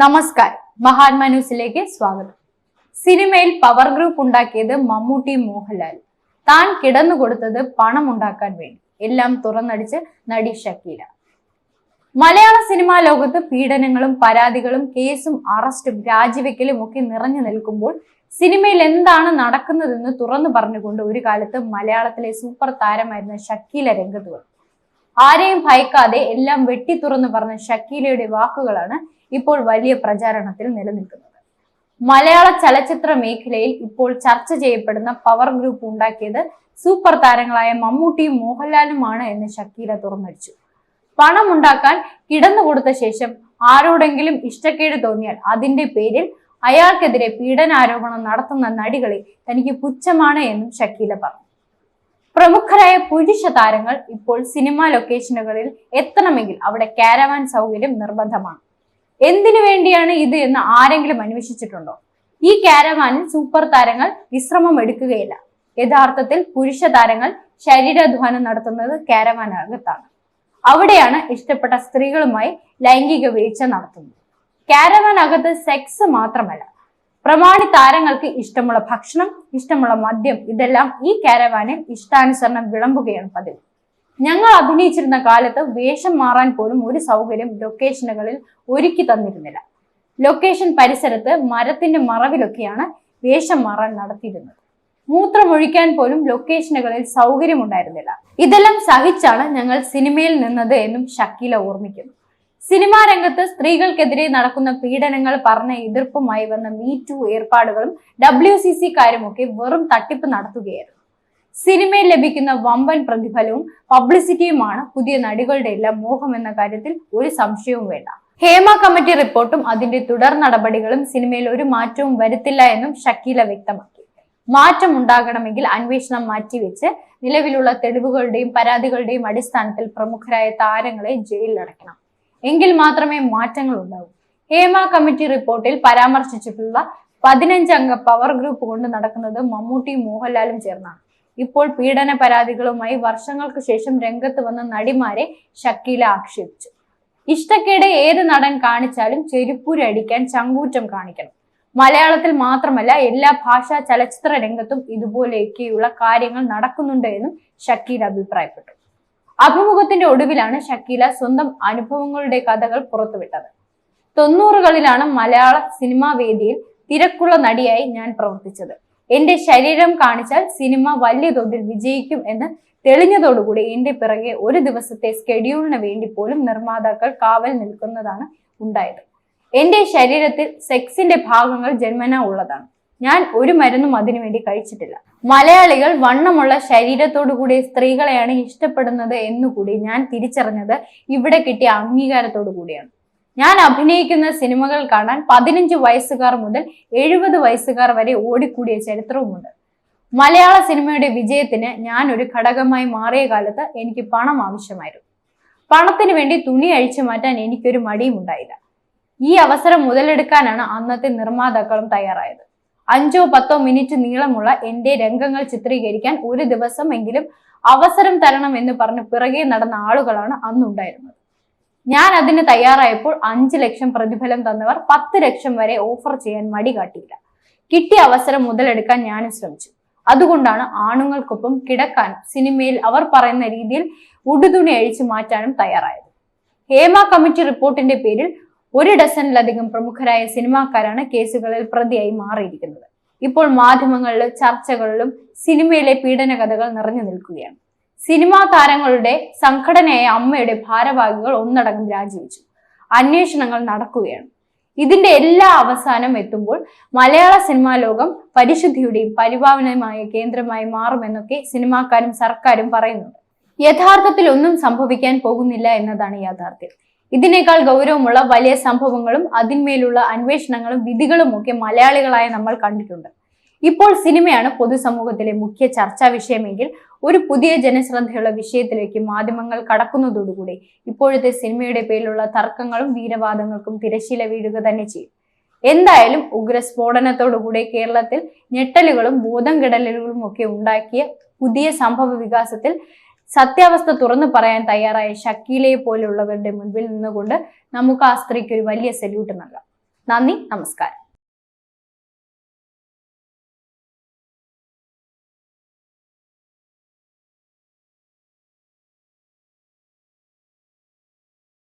നമസ്കാരം. മഹാത്മാ ന്യൂസിലേക്ക് സ്വാഗതം. സിനിമയിൽ പവർ ഗ്രൂപ്പ് ഉണ്ടാക്കിയത് മമ്മൂട്ടി മോഹൻലാൽ. താൻ കിടന്നു കൊടുത്തത് പണം ഉണ്ടാക്കാൻ വേണ്ടി. എല്ലാം തുറന്നടിച്ച് നടി ഷക്കീല. മലയാള സിനിമാ ലോകത്ത് പീഡനങ്ങളും പരാതികളും കേസും അറസ്റ്റും രാജിവെക്കലും ഒക്കെ നിറഞ്ഞു നിൽക്കുമ്പോൾ സിനിമയിൽ എന്താണ് നടക്കുന്നതെന്ന് തുറന്നു പറഞ്ഞുകൊണ്ട് ഒരു കാലത്ത് മലയാളത്തിലെ സൂപ്പർ താരമായിരുന്ന ഷക്കീല രംഗത്ത് വന്നു. ആരെയും ഭയക്കാതെ എല്ലാം വെട്ടി തുറന്നു പറഞ്ഞ ഷക്കീലയുടെ വാക്കുകളാണ് ഇപ്പോൾ വലിയ പ്രചാരണത്തിൽ നിലനിൽക്കുന്നത്. മലയാള ചലച്ചിത്ര മേഖലയിൽ ഇപ്പോൾ ചർച്ച ചെയ്യപ്പെടുന്ന പവർ ഗ്രൂപ്പ് ഉണ്ടാക്കിയത് സൂപ്പർ താരങ്ങളായ മമ്മൂട്ടിയും മോഹൻലാലുമാണ് എന്ന് ഷക്കീല തുറന്നടിച്ചു. പണം ഉണ്ടാക്കാൻ കിടന്നു കൊടുത്ത ശേഷം ആരോടെങ്കിലും ഇഷ്ടക്കേട് തോന്നിയാൽ അതിന്റെ പേരിൽ അയാൾക്കെതിരെ പീഡനാരോപണം നടത്തുന്ന നടികളെ തനിക്ക് പുച്ഛമാണ് എന്നും ഷക്കീല പറഞ്ഞു. പ്രമുഖരായ പുരുഷ താരങ്ങൾ ഇപ്പോൾ സിനിമാ ലൊക്കേഷനുകളിൽ എത്തണമെങ്കിൽ അവിടെ കാരവാൻ സൗകര്യം നിർബന്ധമാണ്. എന്തിനു വേണ്ടിയാണ് ഇത് എന്ന് ആരെങ്കിലും അന്വേഷിച്ചിട്ടുണ്ടോ? ഈ കാരവാനിൽ സൂപ്പർ താരങ്ങൾ വിശ്രമം എടുക്കുകയില്ല. യഥാർത്ഥത്തിൽ പുരുഷ താരങ്ങൾ ശരീരാധ്വാനം നടത്തുന്നത് കാരവാനകത്താണ് അവിടെയാണ് ഇഷ്ടപ്പെട്ട സ്ത്രീകളുമായി ലൈംഗിക വീഴ്ച നടത്തുന്നത്. കാരവാനകത്ത് സെക്സ് മാത്രമല്ല പ്രമാണി താരങ്ങൾക്ക് ഇഷ്ടമുള്ള ഭക്ഷണം ഇഷ്ടമുള്ള മദ്യം ഇതെല്ലാം ഈ കാരവാനിൽ ഇഷ്ടാനുസരണം വിളമ്പുകയാണ് പതിവ്. ഞങ്ങൾ അഭിനയിച്ചിരുന്ന കാലത്ത് വേഷം മാറാൻ പോലും ഒരു സൗകര്യം ലൊക്കേഷനുകളിൽ ഒരുക്കി തന്നിരുന്നില്ല. ലൊക്കേഷൻ പരിസരത്ത് മരത്തിന്റെ മറവിലൊക്കെയാണ് വേഷം മാറാൻ നടത്തിയിരുന്നത്. മൂത്രമൊഴിക്കാൻ പോലും ലൊക്കേഷനുകളിൽ സൗകര്യമുണ്ടായിരുന്നില്ല. ഇതെല്ലാം സഹിച്ചാണ് ഞങ്ങൾ സിനിമയിൽ നിന്നത് എന്നും ഷക്കീല ഓർമ്മിക്കുന്നു. സിനിമാ രംഗത്ത് സ്ത്രീകൾക്കെതിരെ നടക്കുന്ന പീഡനങ്ങൾ പറഞ്ഞ എതിർപ്പുമായി വന്ന മീ ടു ഏർപ്പാടുകളും ഡബ്ല്യു സി സി കാര്യമൊക്കെ വെറും തട്ടിപ്പ് നടത്തുകയായിരുന്നു. സിനിമയിൽ ലഭിക്കുന്ന വമ്പൻ പ്രതിഫലവും പബ്ലിസിറ്റിയുമാണ് പുതിയ നടികളുടെ എല്ലാം മോഹം എന്ന കാര്യത്തിൽ ഒരു സംശയവും വേണ്ട. ഹേമ കമ്മിറ്റി റിപ്പോർട്ടും അതിന്റെ തുടർ നടപടികളും സിനിമയിൽ ഒരു മാറ്റവും വരുത്തില്ല എന്നും ഷക്കീല വ്യക്തമാക്കി. മാറ്റം ഉണ്ടാകണമെങ്കിൽ അന്വേഷണം മാറ്റിവെച്ച് നിലവിലുള്ള തെളിവുകളുടെയും പരാതികളുടെയും അടിസ്ഥാനത്തിൽ പ്രമുഖരായ താരങ്ങളെ ജയിലിലടയ്ക്കണം. എങ്കിൽ മാത്രമേ മാറ്റങ്ങൾ ഉണ്ടാവൂ ഹേമ കമ്മിറ്റി റിപ്പോർട്ടിൽ പരാമർശിച്ചിട്ടുള്ള പതിനഞ്ചംഗ പവർ ഗ്രൂപ്പ് കൊണ്ട് നടക്കുന്നത് മമ്മൂട്ടി മോഹൻലാലും ചേർന്നാണ്. ഇപ്പോൾ പീഡന പരാതികളുമായി വർഷങ്ങൾക്ക് ശേഷം രംഗത്ത് വന്ന നടിമാരെ ഷക്കീല ആക്ഷേപിച്ചു. ഇഷ്ടക്കേട് ഏത് നടൻ കാണിച്ചാലും ചെരുപ്പൂരടിക്കാൻ ചങ്കൂറ്റം കാണിക്കണം. മലയാളത്തിൽ മാത്രമല്ല എല്ലാ ഭാഷാ ചലച്ചിത്ര രംഗത്തും ഇതുപോലെയൊക്കെയുള്ള കാര്യങ്ങൾ നടക്കുന്നുണ്ട് എന്നും ഷക്കീൽ അഭിപ്രായപ്പെട്ടു. അഭിമുഖത്തിന്റെ ഒടുവിലാണ് ഷക്കീല സ്വന്തം അനുഭവങ്ങളുടെ കഥകൾ പുറത്തുവിട്ടത്. തൊണ്ണൂറുകളിലാണ് മലയാള സിനിമാ വേദിയിൽ തിരക്കുള്ള നടിയായി ഞാൻ പ്രവർത്തിച്ചത്. എന്റെ ശരീരം കാണിച്ചാൽ സിനിമ വലിയ തോതിൽ വിജയിക്കും എന്ന് തെളിഞ്ഞതോടുകൂടി എന്റെ പിറകെ ഒരു ദിവസത്തെ സ്കെഡ്യൂളിന് വേണ്ടി പോലും നിർമ്മാതാക്കൾ കാവൽ നിൽക്കുന്നതാണ് ഉണ്ടായത്. എന്റെ ശരീരത്തിൽ സെക്സിന്റെ ഭാഗങ്ങൾ ജന്മന ഉള്ളതാണ്. ഞാൻ ഒരു മരുന്നും അതിനുവേണ്ടി കഴിച്ചിട്ടില്ല. മലയാളികൾ വണ്ണമുള്ള ശരീരത്തോടു കൂടിയ സ്ത്രീകളെയാണ് ഇഷ്ടപ്പെടുന്നത് എന്നുകൂടി ഞാൻ തിരിച്ചറിഞ്ഞത് ഇവിടെ കിട്ടിയ അംഗീകാരത്തോടു കൂടിയാണ്. ഞാൻ അഭിനയിക്കുന്ന സിനിമകൾ കാണാൻ പതിനഞ്ച് വയസ്സുകാർ മുതൽ എഴുപത് വയസ്സുകാർ വരെ ഓടിക്കൂടിയ ചരിത്രവുമുണ്ട്. മലയാള സിനിമയുടെ വിജയത്തിന് ഞാൻ ഒരു ഘടകമായി മാറിയ കാലത്ത് എനിക്ക് പണം ആവശ്യമായിരുന്നു. പണത്തിന് വേണ്ടി തുണി അഴിച്ചു മാറ്റാൻ എനിക്കൊരു മടിയും ഉണ്ടായില്ല ഈ അവസരം മുതലെടുക്കാനാണ് അന്നത്തെ നിർമ്മാതാക്കളും തയ്യാറായത്. അഞ്ചോ പത്തോ മിനിറ്റ് നീളമുള്ള എന്റെ രംഗങ്ങൾ ചിത്രീകരിക്കാൻ ഒരു ദിവസം എങ്കിലും അവസരം തരണം എന്ന് പറഞ്ഞ് പിറകെ നടന്ന ആളുകളാണ് അന്നുണ്ടായിരുന്നത്. ഞാൻ അതിന് തയ്യാറായപ്പോൾ അഞ്ച് ലക്ഷം പ്രതിഫലം തന്നവർ പത്ത് ലക്ഷം വരെ ഓഫർ ചെയ്യാൻ മടി കാട്ടിയില്ല. കിട്ടിയ അവസരം മുതലെടുക്കാൻ ഞാനും ശ്രമിച്ചു. അതുകൊണ്ടാണ് ആണുങ്ങൾക്കൊപ്പം കിടക്കാൻ സിനിമയിൽ അവർ പറയുന്ന രീതിയിൽ ഉടുതുണി അഴിച്ചു മാറ്റാനും തയ്യാറായത്. ഹേമ കമ്മിറ്റി റിപ്പോർട്ടിന്റെ പേരിൽ ഒരു ഡസനിലധികം പ്രമുഖരായ സിനിമാക്കാരാണ് കേസുകളിൽ പ്രതിയായി മാറിയിരിക്കുന്നത്. ഇപ്പോൾ മാധ്യമങ്ങളിലും ചർച്ചകളിലും സിനിമയിലെ പീഡന കഥകൾ നിറഞ്ഞു നിൽക്കുകയാണ്. സിനിമാ താരങ്ങളുടെ സംഘടനയായ അമ്മയുടെ ഭാരവാഹികൾ ഒന്നടങ്കം രാജിവെച്ചു. അന്വേഷണങ്ങൾ നടക്കുകയാണ്. ഇതിന്റെ എല്ലാ അവസാനം എത്തുമ്പോൾ മലയാള സിനിമാ ലോകം പരിശുദ്ധിയുടെയും പരിപാവനമായ കേന്ദ്രമായി മാറുമെന്നൊക്കെ സിനിമാക്കാരും സർക്കാരും പറയുന്നുണ്ട്. യഥാർത്ഥത്തിൽ ഒന്നും സംഭവിക്കാൻ പോകുന്നില്ല എന്നതാണ് യാഥാർത്ഥ്യം. ഇതിനേക്കാൾ ഗൗരവമുള്ള വലിയ സംഭവങ്ങളും അതിന്മേലുള്ള അന്വേഷണങ്ങളും വിധികളും ഒക്കെ മലയാളികളായ നമ്മൾ കണ്ടിട്ടുണ്ട്. ഇപ്പോൾ സിനിമയാണ് പൊതുസമൂഹത്തിലെ മുഖ്യ ചർച്ചാ വിഷയമെങ്കിൽ ഒരു പുതിയ ജനശ്രദ്ധയുള്ള വിഷയത്തിലേക്ക് മാധ്യമങ്ങൾ കടക്കുന്നതോടുകൂടി ഇപ്പോഴത്തെ സിനിമയുടെ പേരിലുള്ള തർക്കങ്ങളും വീരവാദങ്ങൾക്കും തിരശീല വീഴുക തന്നെ ചെയ്യും. എന്തായാലും ഉഗ്രസ്ഫോടനത്തോടുകൂടി കേരളത്തിൽ ഞെട്ടലുകളും ബോധം കിടലുകളും ഒക്കെ ഉണ്ടാക്കിയ പുതിയ സംഭവ വികാസത്തിൽ സത്യാവസ്ഥ തുറന്നു പറയാൻ തയ്യാറായ ഷക്കീലയെ പോലുള്ളവരുടെ മുൻപിൽ നിന്നുകൊണ്ട് നമുക്ക് ആ സ്ത്രീക്ക് ഒരു വലിയ സല്യൂട്ട് നൽകാം. നന്ദി നമസ്കാരം.